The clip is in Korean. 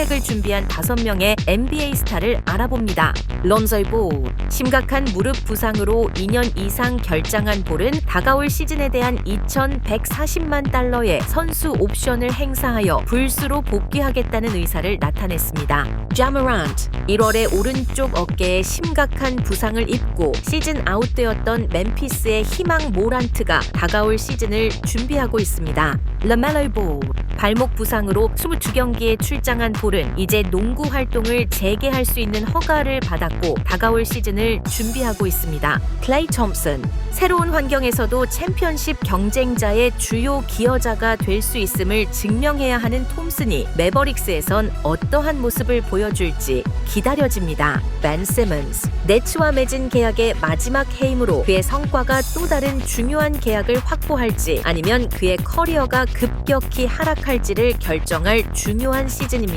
컴백을 준비한 5명의 NBA 스타를 알아봅니다. 론설 볼. 심각한 무릎 부상으로 2년 이상 결장한 볼은 다가올 시즌에 대한 2,140만 달러의 선수 옵션을 행사하여 불수로 복귀하겠다는 의사를 나타냈습니다. 자머란트 1월에 오른쪽 어깨에 심각한 부상을 입고 시즌 아웃되었던 멤피스의 희망 모란트가 다가올 시즌을 준비하고 있습니다. 라멜로 볼 발목 부상으로 22경기에 출장한 볼은 이제 농구 활동을 재개할 수 있는 허가를 받았고 다가올 시즌을 준비하고 있습니다. 클레이 톰슨 새로운 환경에서도 챔피언십 경쟁자의 주요 기여자가 될 수 있음을 증명해야 하는 톰슨이 매버릭스에선 어떠한 모습을 보여줄지 기다려집니다. 벤 시몬스 네츠와 맺은 계약의 마지막 해임으로 그의 성과가 또 다른 중요한 계약을 확보할지 아니면 그의 커리어가 급격히 하락 할지를 결정할 중요한 시즌입니다.